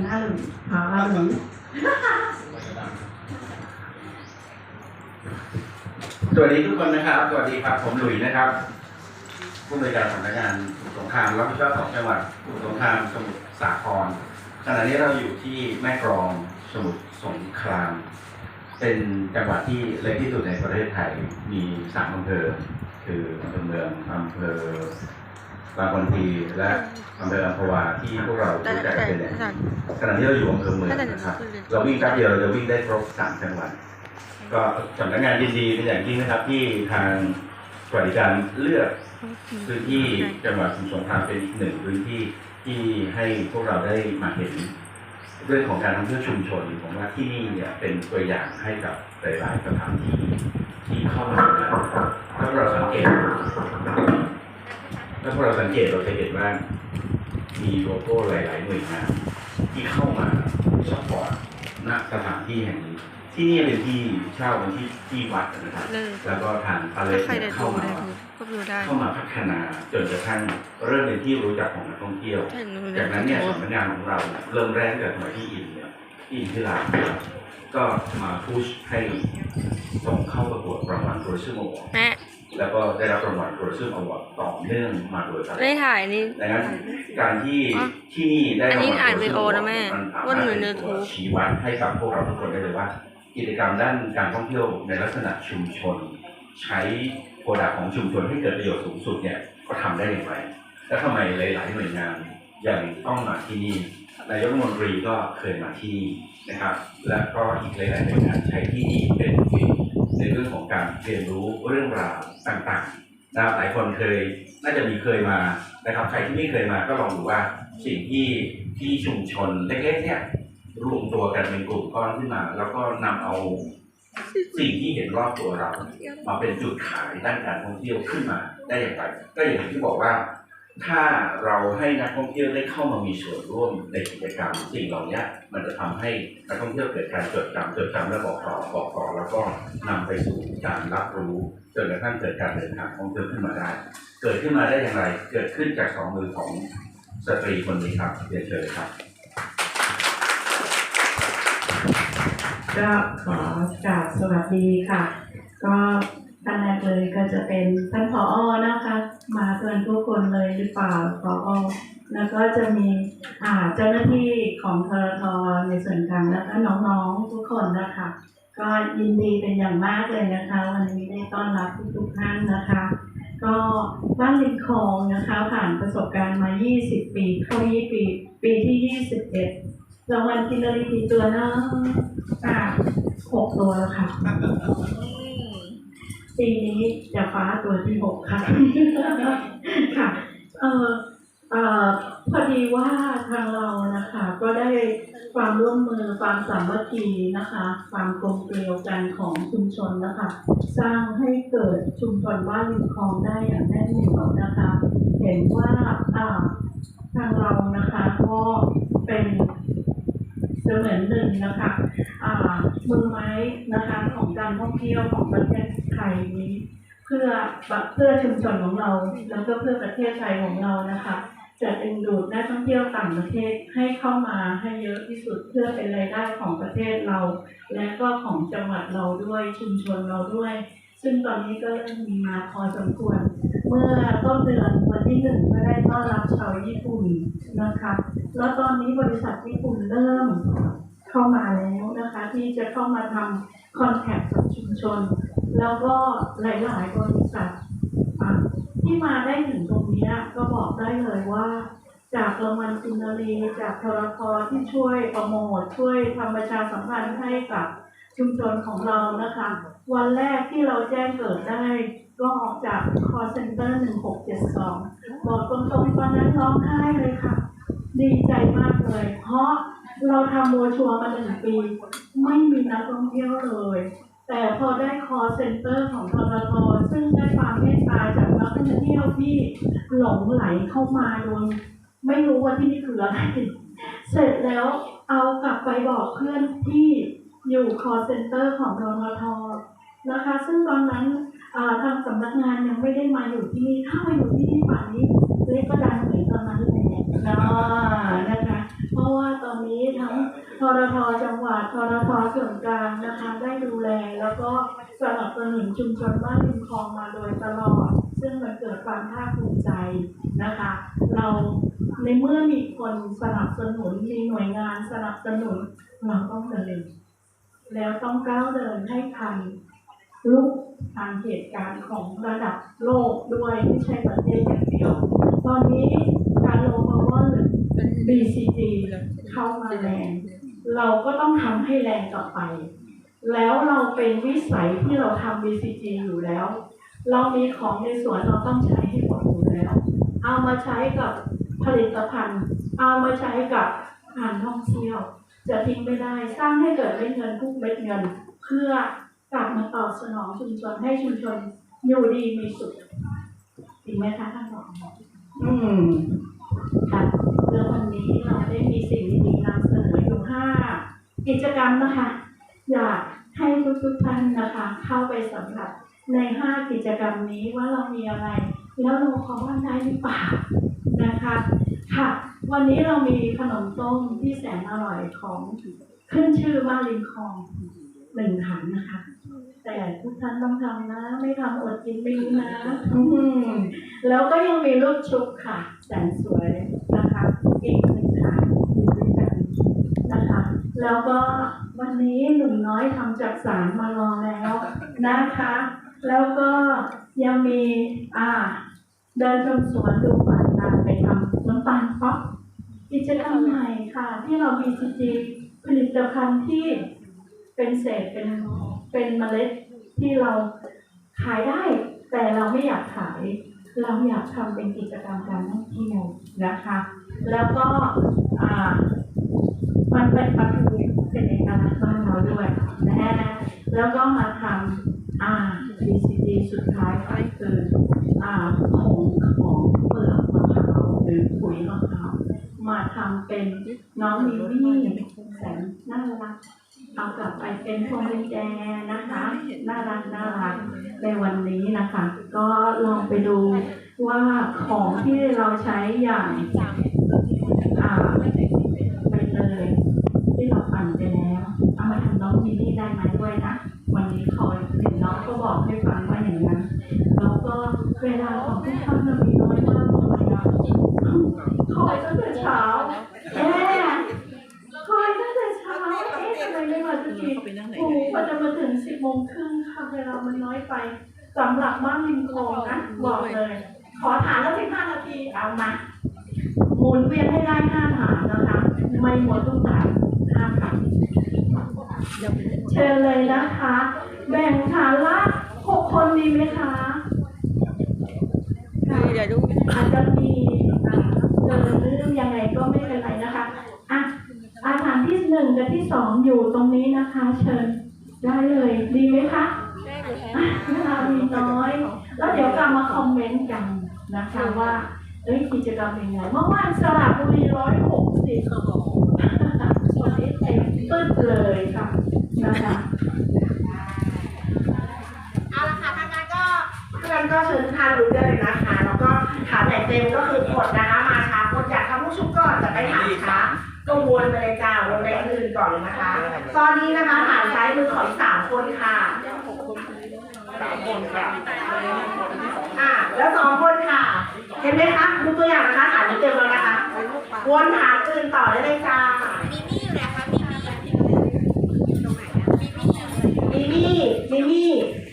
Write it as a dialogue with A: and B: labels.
A: ันน่าหลุย
B: อ๋อหลุย
C: สวัสดีทุกคนนะครับ สวัสดีครับ ผมหลุยนะครับ ผู้บริการสำนักงานสงครามรับผิดชอบของจังหวัดสงครามสมุทรสาคร ขณะนี้เราอยู่ที่แม่กลองสมุทรสงคราม เป็นจังหวัดที่เล็กที่สุดในประเทศไทย มีสามอำเภอ คืออำเภอเมืองอำเภอ บางคนทีและอำเภออัมพวาที่พวกเรารู้จักกันเป็นอย่างดี
D: แต่
C: ขณะที่เราอยู่อำเภอเมืองนะครับ
D: เรียน
C: เราวิ่งแป๊บเดียวเราจะวิ่งได้ครบสามจังหวัด ก็สำนักงานยินดีเป็นอย่างยิ่งนะครับ ที่ทางสวัสดิการเลือกพื้นที่จังหวัดสมุทรสงครามเป็นอีกหนึ่งพื้นที่ที่ให้พวกเราได้มาเห็นเรื่องของการท่องเที่ยวชุมชนผมว่าที่นี่เนี่ยเป็นตัวอย่างให้กับหลายๆสถานที่ที่เข้ามาแล้วถ้าเราสังเกต ถ้าเราสังเกตเราจะเห็นว่า มีโลโก้หลาย ๆ หน่วยงานที่เข้ามาสปอร์ตณสถานที่แห่งนี้ ที่นี่เป็นที่เช่าเป็นที่ที่วัดนะครับ
D: เลย
C: แล้วก็ทางอะไร
D: ถ้าใครได้
C: เข้า
D: ดู
C: มา
D: ได้ดูก็ดูได้
C: เข้ามาพัฒนาจนกระทั่งเริ่มเป็นที่รู้จักของนักท่องเที่ยว
D: ถ้าหนู
C: จากนั้นเนี่ย
D: ดู
C: สำนักงานของเราเนี่ยเริ่มแรกจากสมัยที่อินเนี่ยที่อินที่ลาวเนี่ยก็มาพุชให้ส่งเข้าประกวดรางวัลโ o ร i ซึมอวอร์ด
D: แม่
C: แล้วก็ได้รับรางวัลโ o ร i ซึมอวอร์ดต่อเนื่องมาโดยตลอด
D: ได้ถ่ายนี่
C: ดังนั้นการที่
D: อ๋อ
C: ที่นี่ได้
D: อันนี้
C: รางวัล
D: อ่าน
C: Tourism
D: วิดีโอนะแม่
C: Award สามารถ
D: ว่าหนูใน
C: เป็นตัว
D: YouTube
C: ชี้วัดให้กับพวกเราทุกคนได้เลยว่า กิจกรรมด้านการท่องเที่ยวในลักษณะชุมชน ใช้โปรดักของชุมชนให้เกิดประโยชน์สูงสุดเนี่ยก็ทำได้อย่างไรและทำไมหลาย ๆ หน่วยงานยังต้องมาที่นี่นายกรัฐมนตรีก็เคยมาที่นี่นะครับ และก็อีกหลายๆหน่วยงานใช้ที่นี่เป็นที่ ในเรื่องของการเรียนรู้เรื่องราวต่างๆนะครับหลายคนเคยน่าจะมีเคยมานะครับ ใครที่ไม่เคยมาก็ลองดูว่าสิ่งที่ที่ชุมชนเล็กๆเนี่ยรวมตัวกันเป็นกลุ่มก้อนขึ้นมา แล้วก็นำเอาสิ่งที่เห็นรอบตัวเรา มาเป็นจุดขายด้านการท่องเที่ยวขึ้นมาได้อย่างไรก็อย่างที่บอกว่า ถ้าเราให้นักท่องเที่ยวได้เข้ามามีส่วนร่วมในกิจกรรมสิ่งเหล่านี้มันจะทำให้นักท่องเที่ยวเกิดการจดจำจดจำและบอกต่อบอกต่อแล้วก็นำไปสู่การรับรู้จนกระทั่งเกิดการเดินทางท่องเที่ยวขึ้นมาได้ เกิดขึ้นมาได้อย่างไร เกิดขึ้นจากสองมือของสตรีคนนี้ครับเรียนเชิญครับ
B: ก็ขอกราบสวัสดีค่ะ ก็ ท่านแรกเลยก็จะเป็นท่านผออนะคะ มาเกินทุกคนเลยหรือเปล่าผออแล้วก็จะมีอ่าเจ้าหน้าที่ของทรทในส่วนกลางแล้วก็น้องๆทุกคนนะคะ ก็ยินดีเป็นอย่างมากเลยนะคะ วันนี้ได้ต้อนรับทุกๆท่านนะคะ ก็บ้านลิงคองนะคะผ่านประสบการณ์มา 20 ปีเข้า20ปีปีที่ 21รางวัลกินรีกี่ตัวนะอ่าหกตัวแล้วค่ะ ปีนี้จะฟ้าตัวที่หกค่ะค่ะเออเอ่อพอดีว่าทางเรานะคะ ก็ได้ความร่วมมือความสามัคคีนะคะ ความกลมเกลียวกันของชุมชนนะคะ สร้างให้เกิดชุมชนบ้านริมคลองได้อย่างแน่นเหนียวนะคะ เห็นว่าอ่าทางเรานะคะก็เป็นเสมือนหนึ่งนะคะ มือไม้นะคะของการท่องเที่ยวของประเทศไทยนี้ เพื่อเพื่อชุมชนของเรา แล้วก็เพื่อประเทศไทยของเรานะคะจะดึงดูดนักท่องเที่ยวต่างประเทศให้เข้ามาให้เยอะที่สุดเพื่อเป็นรายได้ของประเทศเรา และก็ของจังหวัดเราด้วยชุมชนเราด้วย ซึ่งตอนนี้ก็เริ่มมีมาพอสมควร เมื่อต้นเดือนวันที่หนึ่งก็ได้ต้อนรับชาวญี่ปุ่นนะคะ แล้วตอนนี้บริษัทญี่ปุ่นเริ่ม เข้ามาแล้วนะคะ ที่จะเข้ามาทำคอนแทคกับชุมชน แล้วก็หลายๆบริษัทที่มาได้ถึงตรงนี้ก็บอกได้เลยว่า จากรางวัลกินนารีจากทรคที่ช่วยปรโมทช่วยทำประชาสัมพันธ์ให้กับชุมชนของเรานะคะ วันแรกที่เราแจ้งเกิดได้ก็ออกจาก call center 1672 บอกตรงๆตอนนั้นร้องไห้เลยค่ะ ดีใจมากเลย เพราะเราทำโมชัวมาหนึ่งปี ไม่มีนักท่องเที่ยวเลย แต่พอได้ call center ของทรทซึ่งได้ความเมตตาจากนักท่องเที่ยวที่หลงไหลเข้ามาโดยไม่รู้ว่าที่นี่คืออะไรเสร็จแล้วเอากลับไปบอกเพื่อนที่อยู่ call center ของทรทนะคะ ซึ่งตอนนั้นทางสำนักงานยังไม่ได้มาอยู่ที่นี่ถ้ามาอยู่ที่นี่ป่านนี้เล็กก็ดังเหมือนตอนนั้นแหละเนาะนะคะ เพราะว่า ว่าตอนนี้ทั้งทรทจังหวัดทรทส่วนกลางนะคะ ได้ดู แล้วก็สนับสนุนชุมชนบ้านริมคลองมาโดยตลอด ซึ่งมันเกิดความภาคภูมิใจนะคะ เราในเมื่อมีคนสนับสนุนมีหน่วยงานสนับสนุนเราต้องเดินแล้วต้องก้าวเดินให้ทันลุกทางเหตุการณ์ของระดับโลกด้วยไม่ใช่ประเทศอย่างเดียว ตอนนี้การโลพาวเวอร์ BCG เข้ามาแรง เราก็ต้องทำให้แรงต่อไป แล้วเราเป็นวิสัยที่เราทำ BCG อยู่แล้ว เรามีของในสวนเราต้องใช้ให้หมดอยู่แล้ว เอามาใช้กับผลิตภัณฑ์ เอามาใช้กับการท่องเที่ยว จะทิ้งไม่ได้สร้างให้เกิดเม็ดเงินทุกเม็ดเงิน เพื่อกลับมาตอบสนองชุมชนให้ชุมชนอยู่ดีมีสุขจริงไหมคะท่านผออืมค่ะแล้ววันนี้เราได้มีสิ่งดีๆนำเสนออยู่ห้ากิจกรรมนะคะ อยากให้ทุกๆท่านนะคะ เข้าไปสำหรับในห้ากิจกรรมนี้ว่าเรามีอะไร แล้วเราขอว่าได้หรือเปล่านะคะค่ะ วันนี้เรามีขนมต้มที่แสนอร่อยของขึ้นชื่อว่าริมคลองหนึ่งถังนะคะ แต่ทุกท่านต้องทำนะ ไม่ทำอดกินไม่รู้นะอืมแล้วก็ยังมีลูกชุบค่ะ แสนสวยนะคะอีกหนึ่งถังอยู่ด้วยกันนะคะ แล้วก็วันนี้ห น้อยทำจากสารมารอแล้วนะคะ แล้วก็ยังมีอ่าเดินชมสวนดูป่าตาไปทำน้ำตาลป๊อปกิจกรรมใหม่ค่ะ ที่เรามีจริงผลิตภัณฑ์ที่เป็นเศษเป็นเป็นเมล็ดที่เราขายได้ แต่เราไม่อยากขาย เราอยากทำเป็นกิจกรรมการท่องเที่ยวนะคะ แล้วก็อ่ามันเป็นปลาทูเป็น ด้วยนะฮะแล้วก็มาทำอ่า BCG สุดท้ายก็คืออ่าผงของเปลือกมะพร้าวหรือปุ๋ยมะพร้าวมาทำเป็นน้องมิวี่แสนน่ารักเอากลับไปเป็นพวงกุญแจนะคะน่ารักน่ารักในวันนี้นะคะ ก็ลองไปดูว่าของที่เราใช้อย่างอ่าไปเลยที่เราปั่นไปแล้ว มาทำน้องมินนี่ได้ไหมด้วยนะวันนี้คอยเห็นน้องก็บอกให้ฟังว่าอย่างนั้นแล้วก็เวลาของทุกท่านมันมีน้อยมากเลยอะคอยตั้งแต่เช้าแม่คอยตั้งแต่เช้าเอ๊ะทำไมไม่มาสักทีโอ้โหพอจะมาถึงสิบโมงครึ่งค่ะเวลามันน้อยไปสำหรับบ้านริมคลองนะบอกเลย ขอถามแล้วสิบห้านาทีเอามาหมุนเวียนให้ได้ห้าฐานนะคะ ไม่หมดทุกฐานห้าฐาน เชิญเลยนะคะ แบ่งฐานละหกคนดีไหมคะค่ะ
A: เดี๋ยวดู
B: อาจจะมีอ่าเดินเรื่องยังไงก็ไม่เป็นไรนะคะอะอาฐานที่หนึ่งกับที่สองอยู่ตรงนี้นะคะ เชิญได้เลยดีไหมคะ
A: ได้หรือแพ้
B: อะเวลามีน้อย แล้วเดี๋ยวกลับมาคอมเมนต์กันนะคะว่าเอ้ยกิจกรรมเป็นไงเมื่อวานสระบุรีร้อยหกสิบวันนี้ เต็มตึ้ดเลยค่ะนะคะ
D: เอาละค่ะทางการก็ทางการก็เชิญทุกท่านรู้ได้เลยนะคะ แล้วก็ถามแบบเต็มก็คือกดนะคะมาช้ากดอยากทำผู้ชุบก่อนจะไปถามช้าก็วนไปเลยจ้าวนไปอื่นก่อนเลยนะคะ ตอนนี้นะคะฐานซ้ายมือขออีกสามคนค่ะสามคนค่ะอ่าแล้วสองคนค่ะ เห็นไหมคะดูตัวอย่างนะคะสารนี้เจอแล้วนะคะ วนหาอื่นต่อได้เลยจ้ามีมี่อยู่ไหนคะมีมี่มีมี่มี
A: มี่